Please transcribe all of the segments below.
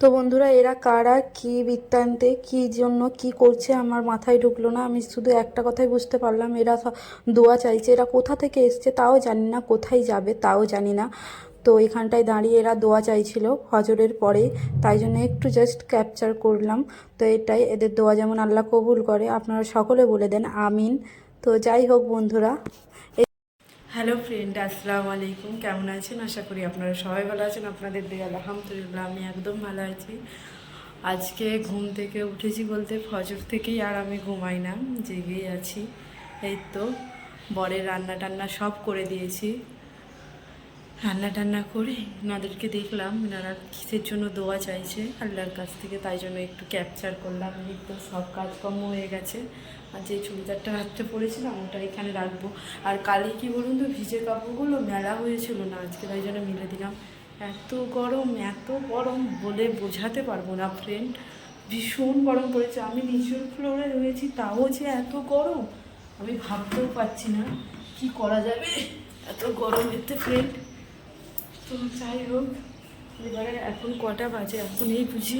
তো বন্ধুরা, এরা কারা, কি বৃত্তান্তে, কি জন্য কি করছে আমার মাথায় ঢুকলো না। আমি শুধু একটা কথাই বুঝতে পারলাম, এরা দোয়া চাইছে। এরা কোথা থেকে এসছে তাও জানি না, কোথায় যাবে তাও জানি না। তো এখানটায় দাঁড়িয়ে এরা দোয়া চাইছিল হজরের পরে, তাই জন্য একটু জাস্ট ক্যাপচার করলাম। তো এটাই, এদের দোয়া যেমন আল্লাহ কবুল করে, আপনারা সকলে বলে দেন, আমিন। তো যাই হোক বন্ধুরা হ্যালো ফ্রেন্ড আসসালামু আলাইকুম কেমন আছেন? আশা করি আপনারা সবাই ভালো আছেন। আপনাদের দিয়ে, আলহামদুলিল্লাহ, আমি একদম ভালো আছি। আজকে ঘুম থেকে উঠেছি বলতে ফজর থেকেই আর আমি ঘুমাই না, জেগেই আছি। এই তো, বরের রান্না টান্না সব করে দিয়েছি। রান্না টান্না করে ওনাদেরকে দেখলাম ওনারা কিসের জন্য দোয়া চাইছে আল্লাহর কাছ থেকে, তাই জন্য একটু ক্যাপচার করলাম তো সব কাজকর্ম হয়ে গেছে। আর যে চুড়িদারটা রাত্রে পরেছিলাম, ওটা এখানে রাখব। আর কালে কি বলুন তো, ভিজে কাপড়গুলো মেলা হয়েছিল না, আজকে তাই জন্য মিলে দিলাম। এত গরম এত গরম বলে বোঝাতে পারব না ফ্রেন্ড ভীষণ গরম পড়েছে, আমি নিচের ফ্লোরে রয়েছি, তাও যে এত গরম, আমি ভাবতেও পারছি না কি করা যাবে। এত গরম এতে ফ্রেন্ড তো যাই হোক, এবারে এখন কটা বাজে, এখন এই বুঝি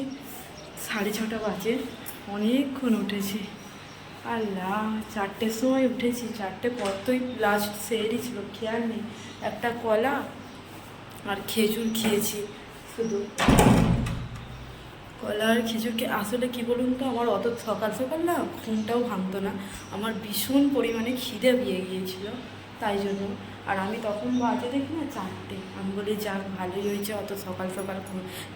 সাড়ে ছটা বাজে, অনেকক্ষণ উঠেছি। আল্লাহ, চারটের সময় উঠেছি, চারটে কতই লাস্ট সেরই ছিল, খেয়াল নেই। একটা কলা আর খেজুর খেয়েছি, শুধু। কলা আর খেজুরকে আসলে কি বলুন তো, আমার অত সকাল সকাল না, ঘুমটাও ভাঙতো না। আমার ভীষণ পরিমাণে খিদে পেয়ে গিয়েছিল। তাই জন্য। আর আমি তখন বাজে দেখি না চারটে। আমি বলি, যাক, ভালোই হয়েছে, অত সকাল সকাল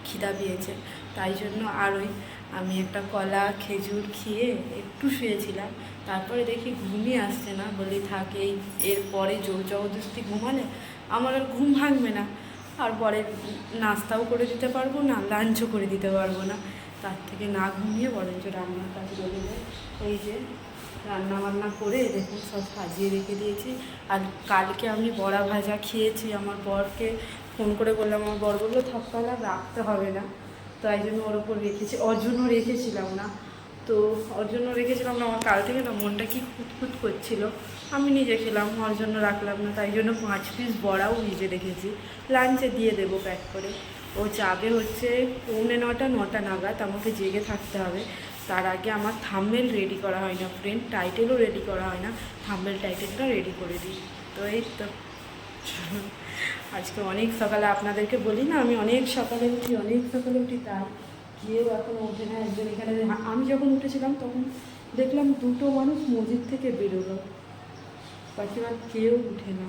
খিদা পেয়েছে। তাই জন্য আর ওই আমি একটা কলা, খেজুর খেয়ে একটু শুয়েছিলাম। তারপরে দেখি ঘুমই আসছে না। বলি, থাক, এই এরপরে জোর জবরদস্তি ঘুমালে আমার আর ঘুম ভাঙবে না। আর পরে নাস্তাও করে দিতে পারব না, লাঞ্চও করে দিতে পারব না। তার থেকে না ঘুমিয়ে বরঞ্চ রান্নার কাজ করে এই যে রান্না বান্না করে দেখুন, সব সাজিয়ে রেখে দিয়েছি। আর কালকে আমি বড়া ভাজা খেয়েছি আমার বরকে। ফোন করে বললাম, আমার বর বলল থাপ্পালা রাখতে হবে না। তাই জন্য ওর ওপর রেখেছি। ওর জন্য রেখেছিলাম না। তো ওর জন্য রেখেছিলাম না, আমার কাল থেকে না মনটা কি খুঁতখুত করছিল। আমি নিজে খেলাম ওর জন্য রাখলাম না, তাই জন্য পাঁচ পিস বড়াও নিজে রেখেছি। লাঞ্চে দিয়ে দেবো প্যাক করে। ও যাবে হচ্ছে পৌনে নটা নটা নাগাদ, আমাকে জেগে থাকতে হবে। তার আগে আমার থাম্বেল রেডি করা হয় না ফ্রেন্ড টাইটেলও রেডি করা হয় না থাম্বেল টাইটেলটা রেডি করে দিই। তো এই তো। আজকে অনেক সকালে আপনাদেরকে বলি না, আমি অনেক সকালে উঠি, অনেক সকালে উঠি তাই কেউ এখন ওঠে না, একজন এখানে আমি যখন উঠেছিলাম তখন দেখলাম দুটো মানুষ মসজিদ থেকে বেরোলো। বাকি আর কেউ উঠে না,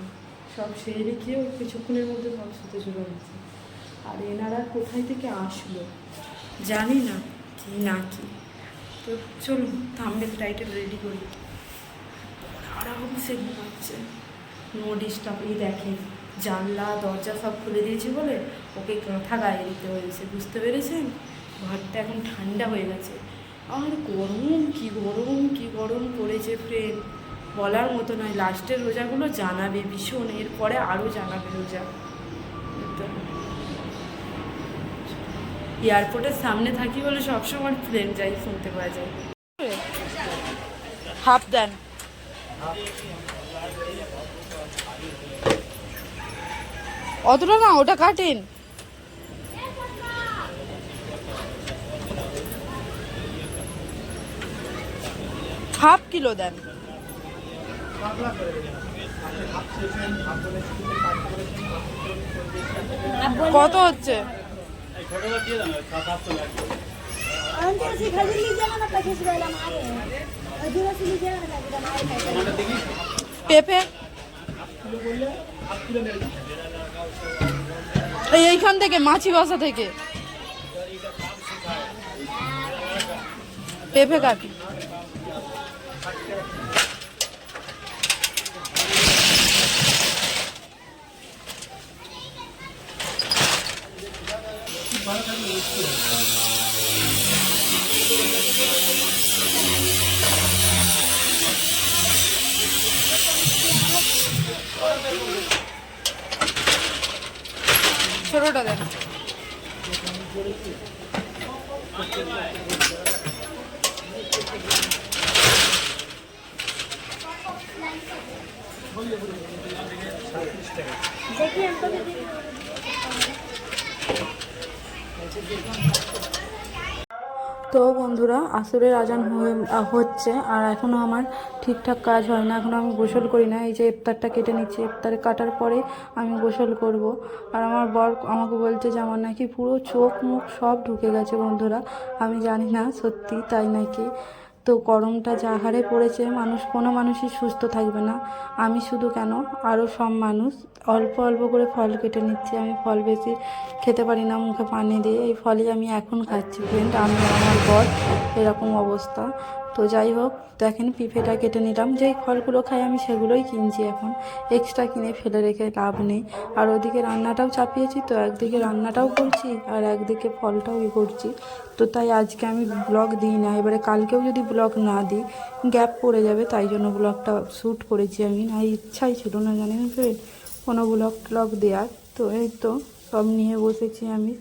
সব সেরে খেয়েও কিছুক্ষণের মধ্যে সব শুতে চলে গেছে আর এনারা কোথায় থেকে আসলো, জানি না, কি না কি। তো চলুন থাম্বেল টাইটেল রেডি করি। আরামসে ঘুমাচ্ছে। নো ডিস্টার্ব এই দেখেন, জানলা, দরজা সব খুলে দিয়েছি বলে ওকে কাঁথা গায়ে দিতে হয়েছে, বুঝতে পেরেছেন? ঘরটা এখন ঠান্ডা হয়ে গেছে। আর গরম, কি গরম কি গরম পড়েছে ফ্রেন্ড বলার মতো নয় লাস্টের রোজাগুলো জানাবে ভীষণ, এরপরে আরও জানাবে রোজা তো এয়ারপোর্টের সামনে থাকি বলে সবসময় প্লেন যাই, শুনতে পাওয়া যায়। হাফ দেন। অতটা না, ওটা কাটেন। হাফ কিলো দেন। কত হচ্ছে? পেঁপে। এই এইখান থেকে মাছি বাসা থেকে। পেঁপে কাটি সরকারি মুশকিল ছোটটা দেখ দেখি আমি তো বন্ধুরা, আসরের আজান হচ্ছে, আর এখনও আমার ঠিকঠাক কাজ হয় না এখনও আমি গোসল করি না, এই যে ইফতারটা কেটে নিচ্ছি, ইফতারে কাটার পরে আমি গোসল করব। আর আমার বর আমাকে বলছে যে আমার নাকি পুরো চোখ মুখ সব ঢুকে গেছে বন্ধুরা, আমি জানি না সত্যি তাই নাকি। তো গরমটা যা হারে পড়েছে, মানুষ, কোনো মানুষই সুস্থ থাকবে না। আমি শুধু কেন? আরও সব মানুষ অল্প অল্প করে ফল কেটে নিচ্ছি। আমি ফল বেশি খেতে পারি না, মুখে পানি দিয়ে। এই ফলই আমি এখন খাচ্ছি ফ্রেন্ড আমি আমার বর, এরকম অবস্থা। তো যাই হোক, দেখেন পিঁপেটা কেটে নিলাম। যেই ফলগুলো খাই আমি সেগুলোই কিনছি এখন। এক্সট্রা কিনে ফেলে রেখে লাভ নেই। আর ওদিকে রান্নাটাও চাপিয়েছি, তো একদিকে রান্নাটাও করছি আর একদিকে ফলটাও ই করছি। তো তাই আজকে আমি ব্লগ দিই না। এবারে কালকেও যদি ব্লগ না দিই, গ্যাপ পড়ে যাবে, তাই জন্য ব্লগটা শ্যুট করেছি আমি। না ইচ্ছাই ছিল না জানেন ফ্রেন্ড কোনো ব্লগ ট্লগ দেওয়ার তো এই তো, সব নিয়ে বসেছি আমি।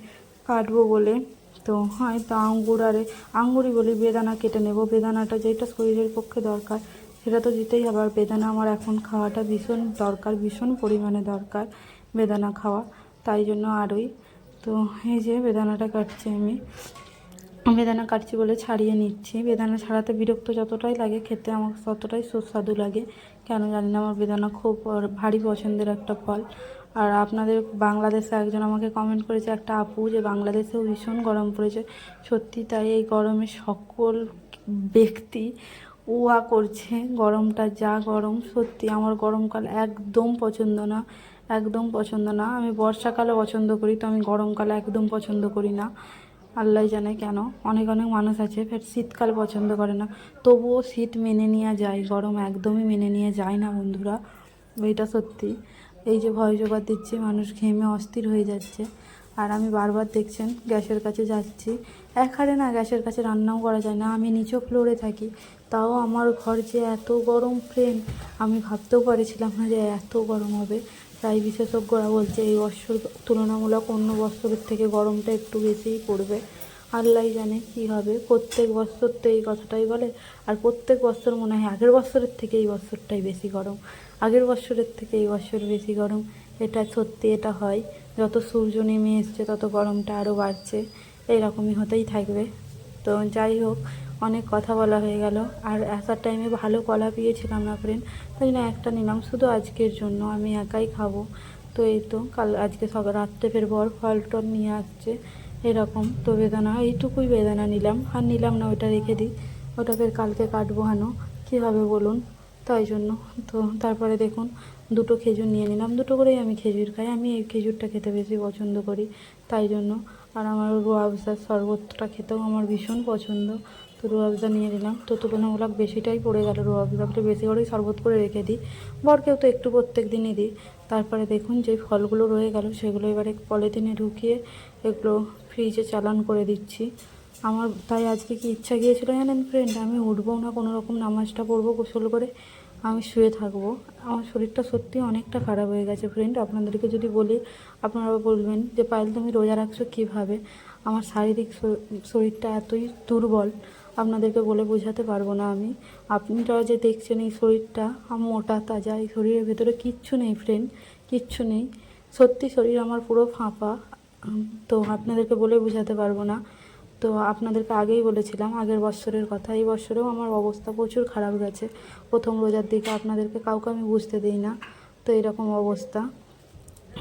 কাটবো বলে। তো হয়তো আঙ্গুর আরে আঙ্গুরই বলি বেদানা কেটে নেব। বেদানাটা যেটা শরীরের পক্ষে দরকার, সেটা তো দিতেই হবে। আর বেদানা আমার এখন খাওয়াটা ভীষণ দরকার, ভীষণ পরিমাণে দরকার বেদানা খাওয়া। তাই জন্য আরই। তো এই যে বেদানাটা কাটছি আমি। বেদানা কাটছি বলে ছাড়িয়ে নিচ্ছি। বেদানা ছাড়াতে বিরক্ত যতটাই লাগে, খেতে আমার ততটাই সুস্বাদু লাগে। কেন জানি না, আমার বেদানা খুব ভারী পছন্দের একটা ফল। আর আপনাদের বাংলাদেশে একজন আমাকে কমেন্ট করেছে, একটা আপু যে বাংলাদেশেও ভীষণ গরম পড়েছে। সত্যি তাই এই গরমে সকল ব্যক্তি উয়া করছে, গরমটা যা গরম, সত্যি আমার গরমকাল একদম পছন্দ না, একদম পছন্দ না। আমি বর্ষাকালে পছন্দ করি, তো আমি গরমকালে একদম পছন্দ করি না। আল্লাহ জানে কেন, অনেক অনেক মানুষ আছে, ফের শীতকাল পছন্দ করে না। তবুও শীত মেনে নেওয়া যায়, গরম একদমই মেনে নিয়ে যায় না বন্ধুরা, এইটা সত্যি। এই যে ভয় জোগাড় দিচ্ছে, মানুষ ঘেমে অস্থির হয়ে যাচ্ছে। আর আমি বারবার দেখছেন, গ্যাসের কাছে যাচ্ছি। এক হারে না গ্যাসের কাছে রান্নাও করা যায় না, আমি নিচু ফ্লোরে থাকি। তাও আমার ঘর যে এত গরম ফ্রেন্ড আমি ভাবতেও পারেছিলাম না যে এত গরম হবে। তাই বিশেষজ্ঞরা বলছে, এই বছর তুলনামূলক অন্য বছরের থেকে গরমটা একটু বেশিই পড়বে। আল্লাহ জানে কী হবে। প্রত্যেক বছর তো এই কথাটাই বলে। আর প্রত্যেক বছর মনে হয় আগের বছরের থেকে এই বছরটাই বেশি গরম। আগের বছরের থেকে এই বছর বেশি গরম। এটা সত্যি এটা হয়। যত সূর্য নেমে এসছে, তত গরমটা আরও বাড়ছে। এইরকমই হতেই থাকবে। তো যাই হোক, অনেক কথা বলা হয়ে গেল। আর আসার টাইমে ভালো কলা পেয়েছিলাম না ফ্রেন্ড তাই না একটা নিলাম। শুধু আজকের জন্য। আমি একাই খাব। তো এই তো, কাল আজকে সকাল রাত্রে ফের বর ফল টল নিয়ে আসছে। এরকম। তো বেদানা, এইটুকুই বেদানা নিলাম। আর নিলাম না ওটা রেখে দিই। ওটা ফের কালকে কাটবো হানো। কী হবে বলুন? তাই জন্য। তো তারপরে দেখুন, দুটো খেজুর নিয়ে নিলাম। দুটো করেই আমি খেজুর খাই। আমি এই খেজুরটা খেতে বেশি পছন্দ করি। তাই জন্য। আর আমার রুয়াবজার শরবতটা খেতেও আমার ভীষণ পছন্দ। তো রুয়াবজা নিয়ে নিলাম। তো তুলনামূলক বেশিটাই পড়ে গেল রুয়াবজা একটু বেশি করেই শরবত করে রেখে দিই। বরকেও তো একটু প্রত্যেক দিনই দিই। তারপরে দেখুন যে ফলগুলো রয়ে গেল, সেগুলো এবারে পলিথিনে ঢুকিয়ে এগুলো ফ্রিজে চালান করে দিচ্ছি। আমার তাই আজকে কি ইচ্ছা গিয়েছিল জানেন ফ্রেন্ড আমি উঠবো না, কোনো রকম নামাজটা পড়ব গোসল করে, আমি শুয়ে থাকব। আমার শরীরটা সত্যি অনেকটা খারাপ হয়ে গেছে ফ্রেন্ড আপনাদেরকে যদি বলি আপনারা বলবেন যে, পায়েল, তুমি রোজা রাখছো কীভাবে? আমার শারীরিক শরীরটা এতই দুর্বল আপনাদেরকে বলে বোঝাতে পারব না আমি। আপনারা যে দেখছেন এই শরীরটা মোটা, তাজা, এই শরীরের ভেতরে কিচ্ছু নেই ফ্রেন্ড কিচ্ছু নেই। সত্যি শরীর আমার পুরো ফাঁপা, তো আপনাদেরকে বলে বোঝাতে পারব না। তো আপনাদেরকে আগেই বলেছিলাম, আগের বছরের কথা, এই বছরেও আমার অবস্থা প্রচুর খারাপ গেছে। প্রথম রোজার দিকে আপনাদেরকে কাউকে আমি বুঝতে দিই না, তো এরকম অবস্থা।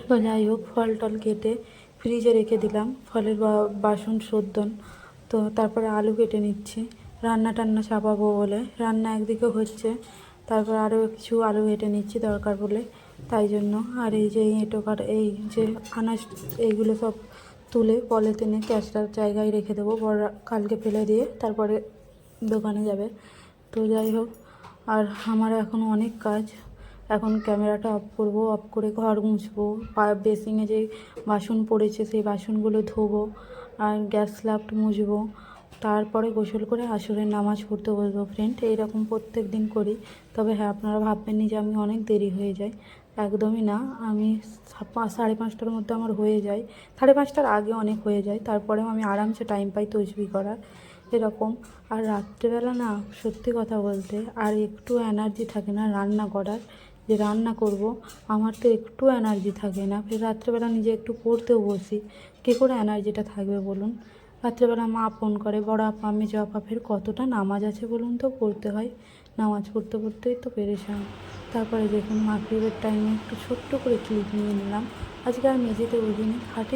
তো যাই হোক, ফল টল কেটে ফ্রিজে রেখে দিলাম, ফলের বাসন শোধন তো তারপরে আলু কেটে নিচ্ছি। রান্না টান্না চাপাবো বলে। রান্না একদিকে হচ্ছে, তারপর আরও কিছু আলু কেটে নিচ্ছি দরকার বলে। তাই জন্য। আর এই যে এঁটো কাট এই যে আনাজ, এইগুলো সব তুলে পলিথিনে ক্যাশটার জায়গায় রেখে দেবো। বড় কালকে ফেলে দিয়ে তারপরে দোকানে যাবে। তো যাই হোক, আর আমার এখন অনেক কাজ। এখন ক্যামেরাটা অফ করব, অফ করে ঘর মুছবো। বেসিংয়ে যে বাসন পড়েছে, সেই বাসনগুলো ধোবো। আর গ্যাস স্ল্যাবটা মুছবো। তারপরে গোসল করে আসরের নামাজ পড়তে বসবো। ফ্রেন্ড এইরকম প্রত্যেক দিন করি। তবে হ্যাঁ আপনারা ভাববেন নি যে আমি অনেক দেরি হয়ে যায় একদমই না। আমি সাড়ে পাঁচটার মধ্যে আমার হয়ে যায়। সাড়ে পাঁচটার আগে অনেক হয়ে যায়। তারপরেও আমি আরামসে টাইম পাই তসবি করার। এরকম। আর রাত্রেবেলা না, সত্যি কথা বলতে, আর একটু এনার্জি থাকে না রান্না করার। যে রান্না করব, আমার তো একটু এনার্জি থাকে না। ফের রাত্রেবেলা নিজে একটু পড়তেও বসি। কী করে এনার্জিটা থাকবে বলুন? রাত্রেবেলা মা ফোন করে, বড় আপা মেজো আপা, ফের কতটা নামাজ আছে বলুন তো? পড়তে হয়? নামাজ পড়তে পড়তেই তো পেরেছিলাম তারপরে দেখুন মাগরিবের টাইমে একটু ছোট্ট করে ক্লিপ নিয়ে নিলাম। আজকে আর মেঝেতে ওই দিন খাটে